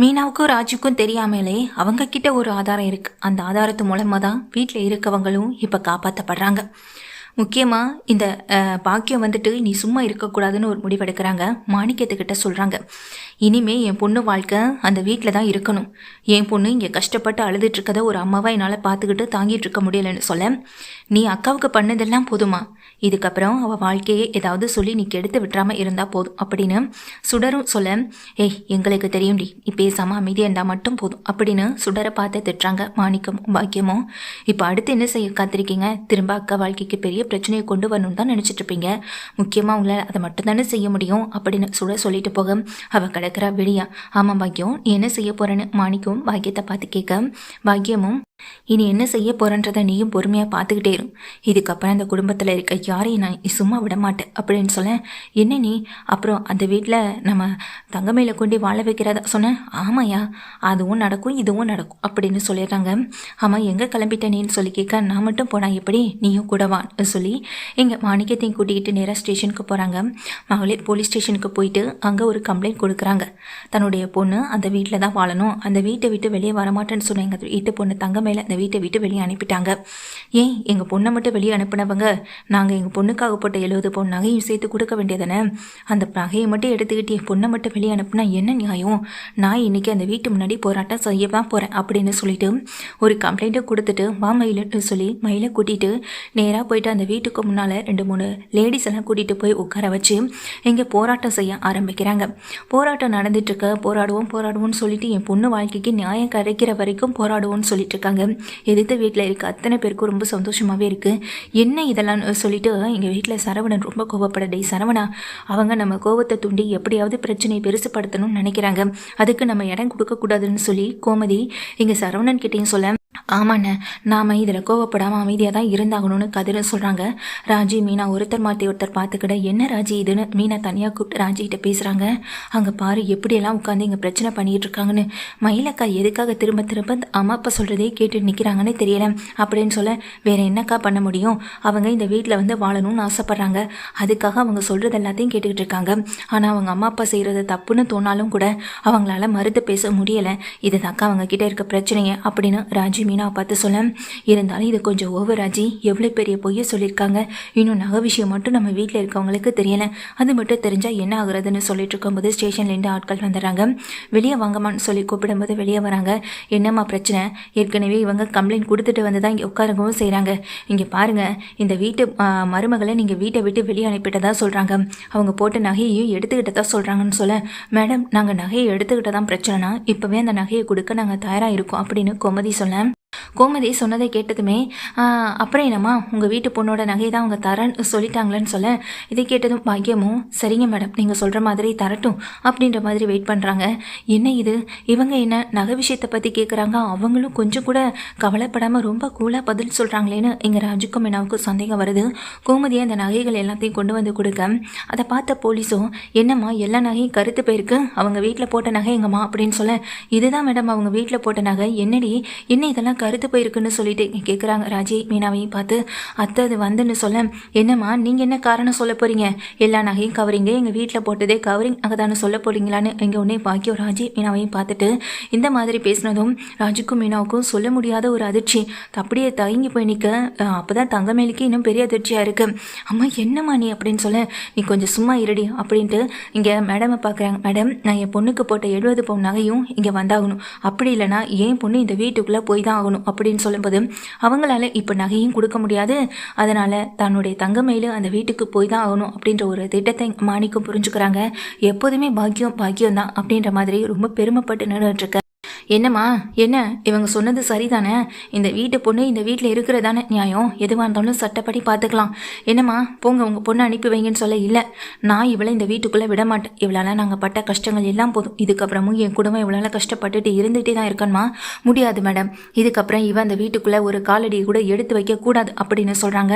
மீனாவுக்கும் ராஜுக்கும் தெரியாமலே அவங்க கிட்ட ஒரு ஆதாரம் இருக்கு. அந்த ஆதாரத்து மூலமா தான் வீட்டில் இருக்கவங்களும் இப்போ காப்பாற்றப்படுறாங்க முக்கியமாக இந்த பாக்கியம் வந்துட்டு நீ சும்மா இருக்கக்கூடாதுன்னு ஒரு முடிவெடுக்கிறாங்க. மாணிக்கத்துக்கிட்ட சொல்கிறாங்க இனிமே என் பொண்ணு வாழ்க்கை அந்த வீட்டில் தான் இருக்கணும். என் பொண்ணு இங்கே கஷ்டப்பட்டு அழுதுட்டு இருக்கதை ஒரு அம்மாவாக என்னால் பார்த்துக்கிட்டு தாங்கிட்டு இருக்க முடியலன்னு சொல்ல நீ அக்காவுக்கு பண்ணதெல்லாம் போதுமா? இதுக்கப்புறம் அவள் வாழ்க்கையை ஏதாவது சொல்லி நீ கெடுத்து விட்டுறாமல் இருந்தால் போதும். அப்படின்னு சுடரும் சொல்ல ஏய் எங்களுக்கு தெரியும்டி. நீ பேசாமல் அமைதியா இருந்தால் மட்டும் போதும். அப்படின்னு சுடரை பார்த்து திட்டுறாங்க மாணிக்கமும் பாக்கியமும். இப்போ அடுத்து என்ன செய்ய காத்திருக்கீங்க? திரும்ப அக்கா வாழ்க்கைக்கு பெரிய பிரச்சனையை கொண்டு வரணும்னு தான் நினச்சிட்ருப்பீங்க முக்கியமாக உங்களால் அதை மட்டும் தானே செய்ய முடியும்? அப்படின்னு சுட சொல்லிட்டு போக அவ கிடக்குறா வெளியா ஆமா பாக்கியம் என்ன செய்ய போகிறேன்னு மாணிக்கம் பாக்கியத்தை பார்த்து கேட்க பாக்கியமும் இனி என்ன செய்ய போறன்றதை நீயும் பொறுமையாக பார்த்துக்கிட்டே இரு. இதுக்கப்புறம் அந்த குடும்பத்தில் இருக்க யாரையும் நான் சும்மா விட மாட்டேன் அப்படின்னு சொல்ல என்ன நீ? அப்புறம் அந்த வீட்டில் நம்ம தங்கமையில கொண்டு வாழ வைக்கிறதா சொன்னேன் ஆமாயா அதுவும் நடக்கும் இதுவும் நடக்கும் அப்படின்னு சொல்லிடுறாங்க. ஆமாம் எங்கே கிளம்பிட்ட நீன்னு சொல்லி கேட்க நான் மட்டும் போனா எப்படி? நீயும் கூடவான்னு சொல்லி எங்கள் மாணிக்கத்தையும் கூட்டிக்கிட்டு நேராக ஸ்டேஷனுக்கு போகிறாங்க மகளிர் போலீஸ் ஸ்டேஷனுக்கு போயிட்டு அங்கே ஒரு கம்ப்ளைண்ட் கொடுக்குறாங்க. தன்னுடைய பொண்ணு அந்த வீட்டில் தான் வாழணும். அந்த வீட்டை விட்டு வெளியே வரமாட்டேன்னு சொன்ன எங்கள் வீட்டு பொண்ணு தங்கமே மேலே அந்த வீட்டை விட்டு வெளியே அனுப்பிட்டாங்க. ஏன் எங்கள் பொண்ணை மட்டும் வெளியே அனுப்பினவங்க நாங்கள் எங்கள் பொண்ணுக்காக போட்ட எழுபது பொண்ணு நகையும் சேர்த்து கொடுக்க வேண்டியதானே? அந்த நகையை மட்டும் எடுத்துக்கிட்டு என் பொண்ணை மட்டும் வெளியே அனுப்புனா என்ன நியாயம்? நான் இன்னைக்கு அந்த வீட்டு முன்னாடி போராட்டம் செய்ய தான் போகிறேன் அப்படின்னு சொல்லிட்டு ஒரு கம்ப்ளைண்ட்டை கொடுத்துட்டு வா மயிலுன்னு சொல்லி மயிலை கூட்டிகிட்டு நேராக போயிட்டு அந்த வீட்டுக்கு முன்னால் ரெண்டு மூணு லேடிஸ் எல்லாம் கூட்டிகிட்டு போய் உட்கார வச்சு இங்கே போராட்டம் செய்ய ஆரம்பிக்கிறாங்க. போராட்டம் நடந்துட்டு இருக்க. போராடுவோம் போராடுவோம்னு சொல்லிட்டு என் பொண்ணு வாழ்க்கைக்கு நியாயம் கிடைக்கிற வரைக்கும் போராடுவோம்னு சொல்லிட்டு இருக்காங்க. எதிர்த்த வீட்டில் இருக்க அத்தனை பேருக்கும் ரொம்ப சந்தோஷமாகவே இருக்கு. என்ன இதெல்லாம் சொல்லிட்டு எங்கள் வீட்டில் சரவணன் ரொம்ப கோவப்பட டே சரவணா அவங்க நம்ம கோவத்தை தூண்டி எப்படியாவது பிரச்சனையை பெருசுப்படுத்தணும்னு நினைக்கிறாங்க. அதுக்கு நம்ம இடம் கொடுக்கக்கூடாதுன்னு சொல்லி கோமதி இங்கே சரவணன் கிட்டேயும் சொல்ல ஆமாண்ண. நாம் இதில் கோவப்படாமல் அமைதியாக தான் இருந்தாகணும்னு கதிரன் சொல்கிறாங்க ராஜி மீனா ஒருத்தர் மாற்றி ஒருத்தர் பார்த்துக்கிட என்ன ராஜி இதுன்னு மீனா தனியாக கூப்பிட்டு ராஜிகிட்ட பேசுகிறாங்க அங்கே பாரு எப்படியெல்லாம் உட்காந்து இங்கே பிரச்சனை பண்ணிட்டு இருக்காங்கன்னு. மயிலக்கா எதுக்காக திரும்ப திரும்ப அம்மா அப்பா சொல்கிறதே கேட்டு நிற்கிறாங்கன்னு தெரியல. அப்படின்னு சொல்ல வேற என்னக்கா பண்ண முடியும்? அவங்க இந்த வீட்டில் வந்து வாழணும்னு ஆசைப்பட்றாங்க. அதுக்காக அவங்க சொல்கிறது எல்லாத்தையும் கேட்டுக்கிட்டு இருக்காங்க. ஆனால் அவங்க அம்மா அப்பா செய்கிறது தப்புன்னு தோணாலும் கூட அவங்களால மறுத்து பேச முடியலை. இதுதாக்கா அவங்க கிட்டே இருக்க பிரச்சனையே அப்படின்னு ராஜி மீனா பார்த்து சொல்ல இருந்தாலும் இது கொஞ்சம் ஓவர் ராஜி. எவ்வளோ பெரிய பொய்யை சொல்லியிருக்காங்க. இன்னும் நகை விஷயம் மட்டும் நம்ம வீட்டில் இருக்கவங்களுக்கு தெரியலை. அது மட்டும் தெரிஞ்சால் என்ன ஆகுறதுன்னு சொல்லிட்டு இருக்கும்போது ஸ்டேஷன்லேருந்து ஆட்கள் வந்துடுறாங்க. வெளியே வாங்கம்மான்னு சொல்லி கூப்பிடும்போது வெளியே வராங்க. என்னம்மா பிரச்சனை? ஏற்கனவே இவங்க கம்ப்ளைண்ட் கொடுத்துட்டு வந்து தான் இங்கே உட்காரவும் செய்கிறாங்க இங்கே பாருங்க இந்த வீட்டு மருமகளை நீங்கள் வீட்டை விட்டு வெளியே அனுப்பிட்டதாக சொல்கிறாங்க அவங்க போட்ட நகையையும் எடுத்துக்கிட்டதா சொல்கிறாங்கன்னு சொல்ல மேடம் நாங்கள் நகையை எடுத்துக்கிட்டதான் பிரச்சனைனா இப்போவே அந்த நகையை கொடுக்க நாங்கள் தயாராக இருக்கோம் அப்படின்னு கோமதி சொன்னேன் கோமதி சொன்னதை கேட்டதுமே அப்புறம் என்னம்மா? உங்கள் வீட்டு பொண்ணோட நகை தான் அவங்க தரேன்னு சொல்லிட்டாங்களேன்னு சொல்ல இதை கேட்டதும் பாக்கியமும் சரிங்க மேடம் நீங்கள் சொல்கிற மாதிரி தரட்டும் அப்படின்ற மாதிரி வெயிட் பண்ணுறாங்க என்ன இது? இவங்க என்ன நகை விஷயத்தை பற்றி கேட்குறாங்க அவங்களும் கொஞ்சம் கூட கவலைப்படாமல் ரொம்ப கூலாக பதில் சொல்கிறாங்களேன்னு எங்கள் ராஜுக்கும் மீனாவுக்கும் சந்தேகம் வருது. கோமதி அந்த நகைகள் எல்லாத்தையும் கொண்டு வந்து கொடுக்க அதை பார்த்த போலீஸும் என்னம்மா எல்லா நகையும் கருத்து போயிருக்கு? அவங்க வீட்டில் போட்ட நகை எங்கம்மா? அப்படின்னு சொல்ல இதுதான் மேடம் அவங்க வீட்டில் போட்ட நகை. என்னடி? என்ன இதெல்லாம் கருத்து போயிருக்குன்னு சொல்லிட்டு கேட்குறாங்க ராஜி மீனாவையும் பார்த்து அத்தை அது வந்துன்னு சொல்ல. என்னம்மா நீங்கள் என்ன காரணம் சொல்ல போறீங்க? எல்லா நகையும் கவரிங்க எங்கள் வீட்டில் போட்டதே கவரிங் நகை தானே சொல்ல போறீங்களான்னு இங்கே உடனே பாக்கியோ ராஜி மீனாவையும் பார்த்துட்டு இந்த மாதிரி பேசினதும் ராஜுக்கும் மீனாவுக்கும் சொல்ல முடியாத ஒரு அதிர்ச்சி. அப்படியே தயங்கி போய் நிற்க அப்போதான் தங்கமேலுக்கு இன்னும் பெரிய அதிர்ச்சியாக இருக்கு. அம்மா என்னம்மா நீ அப்படின்னு சொல்ல? நீ கொஞ்சம் சும்மா இருடி அப்படின்ட்டு இங்கே மேடமை பார்க்குறாங்க மேடம் நான் என் பொண்ணுக்கு போட்ட எழுபது பவுன் நகையும் இங்கே வந்தாகணும். அப்படி இல்லைனா என் பொண்ணு இந்த வீட்டுக்குள்ளே போய் தான் ஆகணும். அப்படின்னு சொல்லும்போது அவங்களால இப்போ நகையும் கொடுக்க முடியாது. அதனால் தன்னுடைய தங்கமேலு அந்த வீட்டுக்கு போய் தான் ஆகணும் அப்படின்ற ஒரு திட்டத்தை மாணிக்கம் புரிஞ்சுக்கிறாங்க. எப்போதுமே பாக்கியம் பாக்கியம் தான் அப்படின்ற மாதிரி ரொம்ப பெருமைப்பட்டு நின்றுட்டு இருக்க. என்னம்மா? என்ன? இவங்க சொன்னது சரிதானே? இந்த வீட்டு பொண்ணு இந்த வீட்டில் இருக்கிறதானே நியாயம்? எதுவாக இருந்தாலும் சட்டப்படி பார்த்துக்கலாம் என்னம்மா? போங்க உங்கள் பொண்ணை அனுப்பி வைங்கன்னு சொல்ல இல்லை. நான் இவளை இந்த வீட்டுக்குள்ளே விட மாட்டேன் இவளால் நாங்கள் பட்ட கஷ்டங்கள் எல்லாம் போதும். இதுக்கப்புறமும் என் குடும்பம் இவளால் கஷ்டப்பட்டுட்டு இருந்துகிட்டே தான் இருக்கணுமா? முடியாது மேடம். இதுக்கப்புறம் இவன் அந்த வீட்டுக்குள்ளே ஒரு காலடியை கூட எடுத்து வைக்கக்கூடாது அப்படின்னு சொல்கிறாங்க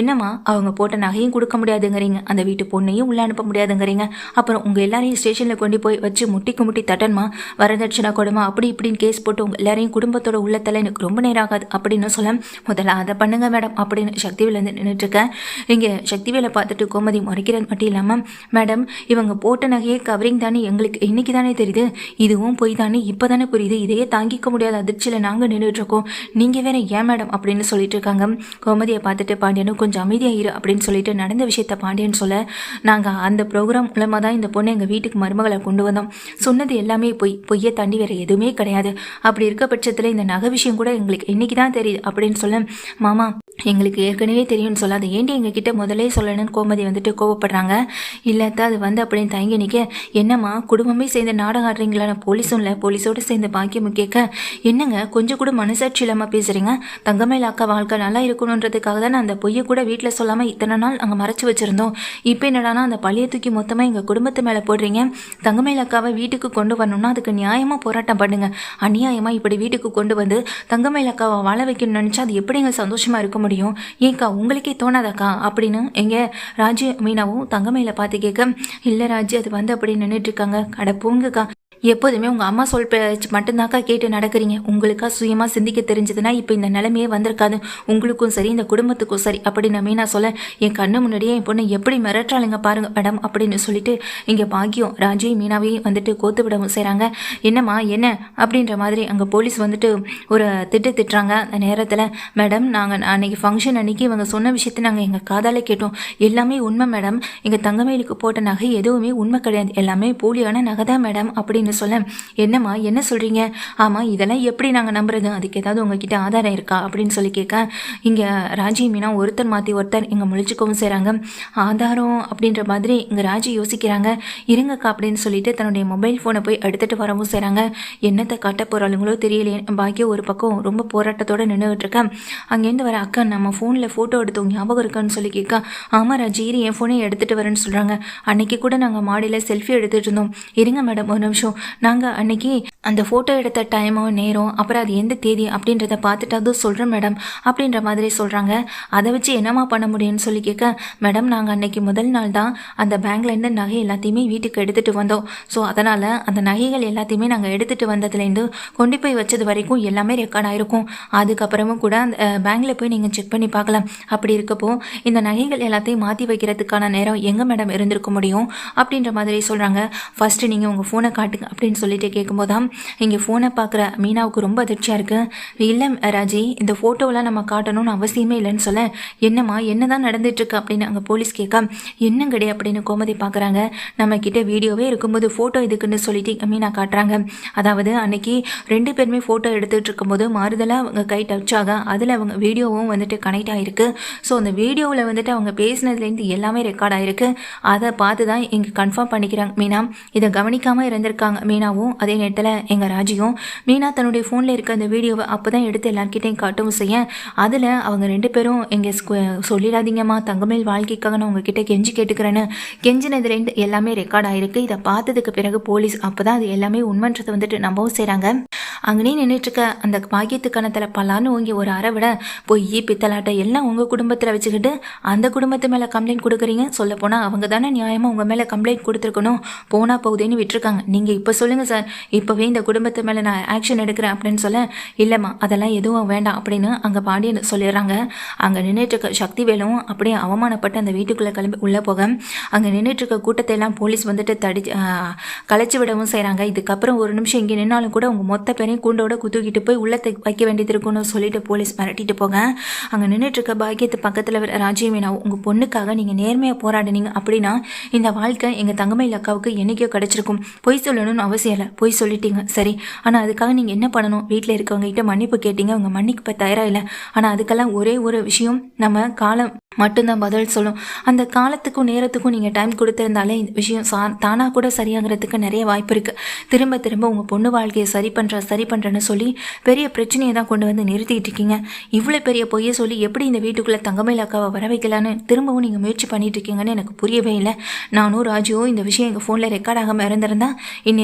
என்னம்மா? அவங்க போட்ட நகையும் கொடுக்க முடியாதுங்கிறீங்க. அந்த வீட்டு பொண்ணையும் உள்ளே அனுப்ப முடியாதுங்கிறீங்க. அப்புறம் உங்கள் எல்லாரையும் ஸ்டேஷனில் கொண்டு போய் வச்சு முட்டிக்கு முட்டி தட்டன்மா வரதட்சணை கொடுமா? அப்படி இப்படின்னு கேஸ் போட்டு உங்கள் எல்லாரையும் குடும்பத்தோட உள்ளத்தில் எனக்கு ரொம்ப நேரம் ஆகாது. அப்படின்னு சொல்ல முதல்ல அதை பண்ணுங்க மேடம் அப்படின்னு சக்திவேலேருந்து நின்றுட்டுருக்கேன் இங்கே சக்திவேலை பார்த்துட்டு கோமதி முறைக்கிறது மட்டும் இல்லாமல் மேடம் இவங்க போட்ட நகையே கவரிங் தானே எங்களுக்கு இன்னைக்கு தானே தெரியுது. இதுவும் போய் தானே இப்போ தானே புரியுது. இதையே தாங்கிக்க முடியாத அதிர்ச்சியில் நாங்கள் நின்றுட்டுருக்கோம் நீங்கள் வேற ஏன் மேடம் அப்படின்னு சொல்லிட்டு இருக்காங்க. கோமதியை பார்த்துட்டு பாண்டியனும் கொஞ்சம் அமைதியாக இரு அப்படின்னு சொல்லிட்டு நடந்த விஷயத்த பாண்டியன் சொல்ல நாங்கள் அந்த ப்ரோக்ராம் மூலமாக தான் இந்த பொண்ணு எங்கள் வீட்டுக்கு மருமகளை கொண்டு வந்தோம். சொன்னது எல்லாமே பொய். பொய்யை தாண்டி வேறு எதுவுமே கிடையாது கிடையாது. அப்படி இருக்க பட்சத்தில் இந்த நகை விஷயம் கூட எங்களுக்கு இன்னைக்கு தான் தெரியுது. அப்படின்னு சொல்ல மாமா எங்களுக்கு ஏற்கனவே தெரியும்னு சொல்லாத. ஏண்டி எங்ககிட்ட முதலே சொல்லணும்னு கோமதி வந்துட்டு கோவப்படுறாங்க? இல்லாத அது வந்து அப்படின்னு தயங்கி நிற்க என்னம்மா குடும்பமே சேர்ந்து நாடகம் ஆடுறீங்களா? போலீஸும் இல்லை. போலீஸோடு சேர்ந்து பாக்கியம் கேட்க. என்னங்க கொஞ்சம் கூட மனசாட்சி இல்லாமல் பேசுகிறீங்க தங்கமேல அக்கா வாழ்க்கை நல்லா இருக்கணுன்றதுக்காக தான் அந்த பொய்யை கூட வீட்டில் சொல்லாமல் இத்தனை நாள் அங்கே மறைச்சி வச்சுருந்தோம். இப்போ என்னடானா அந்த பழைய தூக்கி மொத்தமாக எங்கள் குடும்பத்து மேலே போடுறீங்க. தங்கமேல அக்காவை வீட்டுக்கு கொண்டு வரணும்னா அதுக்கு நியாயமாக போராட்டம் பண்ணுங்க. அநியாயமாக இப்படி வீட்டுக்கு கொண்டு வந்து தங்கமேல அக்காவை வாழ வைக்கணும்னு நினச்சா அது எப்படிங்க சந்தோஷமாக இருக்க முடியும்? ஏக்கா உங்களுக்கே தோணாதாக்கா? அப்படின்னு எங்க ராஜு மீனாவும் தங்கமேல பார்த்து கேட்க இல்லை ராஜு அது வந்து அப்படி நின்றுட்டு இருக்காங்க. கடை போங்கக்கா. எப்போதுமே உங்கள் அம்மா சொல் பேச்சு மட்டும்தாக்கா கேட்டு நடக்கிறீங்க. உங்களுக்கா சுயமாக சிந்திக்க தெரிஞ்சதுன்னா இப்போ இந்த நிலைமையே வந்திருக்காது. உங்களுக்கும் சரி இந்த குடும்பத்துக்கும் சரி அப்படின்னு மீனா சொல்ல என் கண்ணு முன்னாடியே என் பொண்ணு எப்படி மிரட்டாளுங்க பாருங்க மேடம் அப்படின்னு சொல்லிட்டு இங்கே பாக்கியம் ராஜையும் மீனாவையும் வந்துட்டு கோத்து விடவும் செய்கிறாங்க என்னம்மா என்ன? அப்படின்ற மாதிரி அங்கே போலீஸ் வந்துட்டு ஒரு திட்டு திட்டுறாங்க. அந்த நேரத்தில் மேடம் நாங்கள் அன்னைக்கு ஃபங்க்ஷன் அன்னைக்கு இவங்க சொன்ன விஷயத்தை நாங்கள் எங்கள் காதால் கேட்டோம். எல்லாமே உண்மை மேடம். எங்கள் தங்கமேலுக்கு போட்ட நகை எதுவுமே உண்மை கிடையாது. எல்லாமே போலியான நகை தான் மேடம் அப்படின்னு சொல்ல என்னம்மா என்ன சொல்கிறீங்க ஆமாம் இதெல்லாம் எப்படி நாங்கள் நம்புறது? அதுக்கு ஏதாவது உங்ககிட்ட ஆதாரம் இருக்கா? அப்படின்னு சொல்லி கேட்க இங்கே ராஜி மீனா ஒருத்தர் மாற்றி ஒருத்தர் இங்கே முழிச்சுக்கவும் செய்கிறாங்க ஆதாரம் அப்படின்ற மாதிரி இங்கே ராஜி யோசிக்கிறாங்க. இருங்கக்கா அப்படின்னு சொல்லிட்டு தன்னுடைய மொபைல் ஃபோனை போய் எடுத்துகிட்டு வரவும் செய்கிறாங்க என்னத்தை காட்ட போகிறாளுங்களோ தெரியலையே. பாக்கியம் ஒரு பக்கம் ரொம்ப போராட்டத்தோடு நின்றுகிட்டு இருக்கேன் அங்கேருந்து வர அக்கா நம்ம ஃபோனில் ஃபோட்டோ எடுத்தோம். ஞாபகம் இருக்கான்னு சொல்லி கேட்கா ஆமாம் ராஜி இரு என் ஃபோனே எடுத்துகிட்டு வரேன்னு சொல்கிறாங்க அன்னைக்கு கூட நாங்கள் மாடியில் செல்ஃபி எடுத்துகிட்டு இருந்தோம். இருங்க மேடம் ஒரு நிமிஷம். நாங்கள் அன்னைக்கு அந்த ஃபோட்டோ எடுத்த டைமோ நேரம் அப்புறம் அது எந்த தேதி அப்படின்றத பார்த்துட்டு அதுவும் சொல்கிறேன் மேடம் அப்படின்ற மாதிரி சொல்கிறாங்க அதை வச்சு என்னம்மா பண்ண முடியும்னு சொல்லி கேட்க மேடம் நாங்கள் அன்னைக்கு முதல் நாள் தான் அந்த பேங்க்லேருந்து நகை எல்லாத்தையுமே வீட்டுக்கு எடுத்துகிட்டு வந்தோம். ஸோ அதனால் அந்த நகைகள் எல்லாத்தையுமே நாங்கள் எடுத்துகிட்டு வந்ததுலேருந்து கொண்டு போய் வச்சது வரைக்கும் எல்லாமே ரெக்கார்ட் ஆகிருக்கும் அதுக்கப்புறமும் கூட அந்த பேங்க்கில் போய் நீங்கள் செக் பண்ணி பார்க்கலாம். அப்படி இருக்கப்போ இந்த நகைகள் எல்லாத்தையும் மாற்றி வைக்கிறதுக்கான நேரம் எங்கே மேடம் இருந்திருக்க முடியும்? அப்படின்ற மாதிரி சொல்கிறாங்க ஃபஸ்ட்டு நீங்கள் உங்கள் ஃபோனை காட்டுங்க. அப்படின்னு சொல்லிட்டு கேட்கும்போது தான் இங்கே ஃபோனை பார்க்குற மீனாவுக்கு ரொம்ப அதிர்ச்சியாக இருக்குது இல்லை ராஜி இந்த ஃபோட்டோவெலாம் நம்ம காட்டணும்னு அவசியமே இல்லைன்னு சொல்ல என்னம்மா என்ன தான் நடந்துட்டுருக்கு அப்படின்னு அங்கே போலீஸ் கேட்க என்னங்கடி அப்படின்னு கோமதி பார்க்குறாங்க நம்ம கிட்ட வீடியோவே இருக்கும்போது ஃபோட்டோ இதுக்குன்னு சொல்லிட்டு மீனா காட்டுறாங்க. அதாவது அன்னைக்கு ரெண்டு பேருமே ஃபோட்டோ எடுத்துகிட்டு இருக்கும்போது மாறுதலாக அவங்க கை டச் ஆக அதில் அவங்க வீடியோவும் வந்துட்டு கனெக்ட் ஆகிருக்கு ஸோ அந்த வீடியோவில் வந்துட்டு அவங்க பேசினதுலேருந்து எல்லாமே ரெக்கார்ட் ஆகிருக்கு அதை பார்த்து தான் இங்கே கன்ஃபார்ம் பண்ணிக்கிறாங்க மீனா. இதை கவனிக்காமல் இருந்திருக்காங்க. மீனாவும் அதே நேரத்தில் எங்கள் ராஜியும் மீனா தன்னுடைய ஃபோனில் இருக்க அந்த வீடியோவை அப்போ தான் எடுத்து எல்லாருக்கிட்டையும் காட்டவும் செய்ய அதில் அவங்க ரெண்டு பேரும் எங்கள் சொல்லிடாதீங்கம்மா தங்கமேல் வாழ்க்கைக்காக நான் உங்ககிட்ட கெஞ்சி கேட்டுக்கிறேன்னு கெஞ்சினது ரெண்டு எல்லாமே ரெக்கார்ட் ஆகிருக்கு இதை பார்த்ததுக்கு பிறகு போலீஸ் அப்போ தான் அது எல்லாமே உண்மைன்றதை வந்துட்டு நம்பவும் செய்கிறாங்க அங்கனே நின்றுட்டுருக்க அந்த பாக்கியத்து கணத்தில் பல்லான்னு ஓங்கி ஒரு அரை விட பொய் பித்தலாட்டை எல்லாம் உங்கள் குடும்பத்தில் வச்சுக்கிட்டு அந்த குடும்பத்து மேலே கம்ப்ளைண்ட் கொடுக்குறீங்க. சொல்ல போனால் அவங்க தானே நியாயமாக உங்கள் மேலே கம்ப்ளைண்ட் கொடுத்துருக்கணும். போனால் போகுதேன்னு விட்டுருக்காங்க. நீங்கள் இப்போ சொல்லுங்கள் சார். இப்போவே இந்த குடும்பத்து மேலே நான் ஆக்ஷன் எடுக்கிறேன் அப்படின்னு சொல்ல இல்லைம்மா அதெல்லாம் எதுவும் வேண்டாம் அப்படின்னு அங்கே பாண்டியன் சொல்லிடுறாங்க. அங்கே நின்றுட்டுருக்க சக்தி வேலும் அப்படியே அவமானப்பட்டு அந்த வீட்டுக்குள்ளே கிளம்பி உள்ளே போக அங்கே நின்றுட்டுருக்க கூட்டத்தை எல்லாம் போலீஸ் வந்துட்டு தடி கலைச்சி விடவும் செய்கிறாங்க இதுக்கப்புறம் ஒரு நிமிஷம் இங்கே நின்னாலும் கூட உங்கள் மொத்த பேரையும் கூண்டோட குத்துக்கிட்டு போய் உள்ளத்தை வைக்க வேண்டியது இருக்கும்னு சொல்லிட்டு போலீஸ் மிரட்டிட்டு போக அங்கே நின்றுட்டு இருக்க பாக்கியத்து பக்கத்தில் ராஜீவ் உங்கள் பொண்ணுக்காக நீங்கள் நேர்மையாக போராடினீங்க அப்படின்னா இந்த வாழ்க்கை எங்கள் தங்கமயில் அக்காவுக்கு என்றைக்கோ கிடச்சிருக்கும். பொய் சொல்லணும்னு அவசியம் இல்லை. பொய் சொல்லிட்டீங்க. சரி. ஆனால் அதுக்காக நீங்கள் என்ன பண்ணணும்? வீட்டில் இருக்கவங்ககிட்ட மன்னிப்பு கேட்டீங்க. அவங்க மன்னிப்பு தயாராக இல்லை. ஆனால் அதுக்கெல்லாம் ஒரே ஒரு விஷயம். நம்ம காலம் மட்டும்தான் பதில் சொல்லும். அந்த காலத்துக்கும் நேரத்துக்கும் நீங்கள் டைம் கொடுத்துருந்தாலே இந்த விஷயம் சா தானாக கூட சரியாகிறதுக்கு நிறைய வாய்ப்பு இருக்குது திரும்ப திரும்ப உங்கள் பொண்ணு வாழ்க்கையை சரி பண்ணுற சரி பண்ணுறேன்னு சொல்லி பெரிய பிரச்சனையை தான் கொண்டு வந்து நிறுத்திட்டு இருக்கீங்க. இவ்வளோ பெரிய பொய்யை சொல்லி எப்படி இந்த வீட்டுக்குள்ளே தங்கமயில் அக்காவை வர வைக்கலான்னு திரும்பவும் நீங்கள் முயற்சி பண்ணிட்டு இருக்கீங்கன்னு எனக்கு புரியவே இல்லை. நானும் ராஜுவும் இந்த விஷயம் எங்கள் ஃபோனில் ரெக்கார்ட் ஆகாமல் இருந்திருந்தா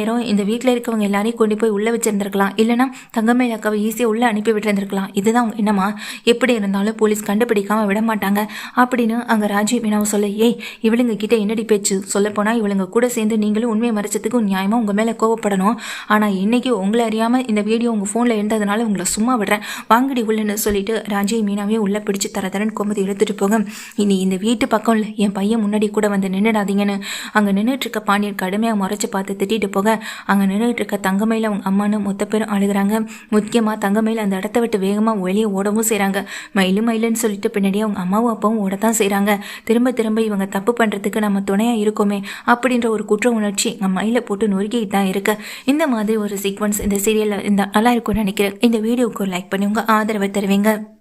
நேரம் இந்த வீட்டில் இருக்கவங்க எல்லாரையும் கொண்டு போய் உள்ளே வச்சிருந்துருக்கலாம். இல்லைனா தங்கமேல அக்காவை ஈஸியாக உள்ளே அனுப்பி விட்டுருந்துருக்கலாம். இதுதான் உங்க என்னமா எப்படி இருந்தாலும் போலீஸ் கண்டுபிடிக்காமல் விட மாட்டாங்க. அப்படின்னு அங்கே ராஜீவ் மீனாவை சொல்ல ஏய் இவளுங்க கிட்ட என்னடி பேச்சு? சொல்லப்போனால் இவளுங்க கூட சேர்ந்து நீங்களும் உண்மையை மறைச்சதுக்கு நியாயமாக உங்கள் மேலே கோவப்படணும். ஆனால் இன்றைக்கி உங்களை அறியாமல் இந்த வீடியோ உங்கள் ஃபோனில் இருந்ததுனால உங்களை சும்மா விடுறேன். வாங்கடி உள்ளன்னு சொல்லிட்டு ராஜியை மீனாவே உள்ளே பிடிச்சி தர தரன் கோமதி எடுத்துகிட்டு போக இனி இந்த வீட்டு பக்கம் இல்லை. என் பையன் முன்னாடி கூட வந்து நின்றுடாதீங்கன்னு அங்கே நின்றுட்டு இருக்க பாண்டியன் கடுமையாக முறைச்சி பார்த்து திட்டிட்டு போக அங்கே நின்றுட்டு இருக்க தங்கமையில் அவங்க அம்மானு மொத்த பேரும் அழுகுறாங்க. முக்கியமாக தங்கமையில் அந்த இடத்த விட்டு வேகமாக வெளியே ஓடவும் செய்கிறாங்க மயிலு மயிலுன்னு சொல்லிட்டு பின்னாடியே அவங்க அம்மாவும் அப்பாவும் ஓடத்தான் செய்கிறாங்க திரும்ப திரும்ப இவங்க தப்பு பண்ணுறதுக்கு நம்ம துணையாக இருக்கோமே அப்படின்ற ஒரு குற்ற உணர்ச்சி எங்கள் மயிலை போட்டு நொறுக்கிட்டு தான் இருக்கு. இந்த மாதிரி ஒரு சீக்வன்ஸ் இந்த சீரியலில் இந்த நல்லா இருக்கும்னு நினைக்கிறேன். இந்த வீடியோவுக்கு ஒரு லைக் பண்ணி உங்கள் ஆதரவை தருவீங்க.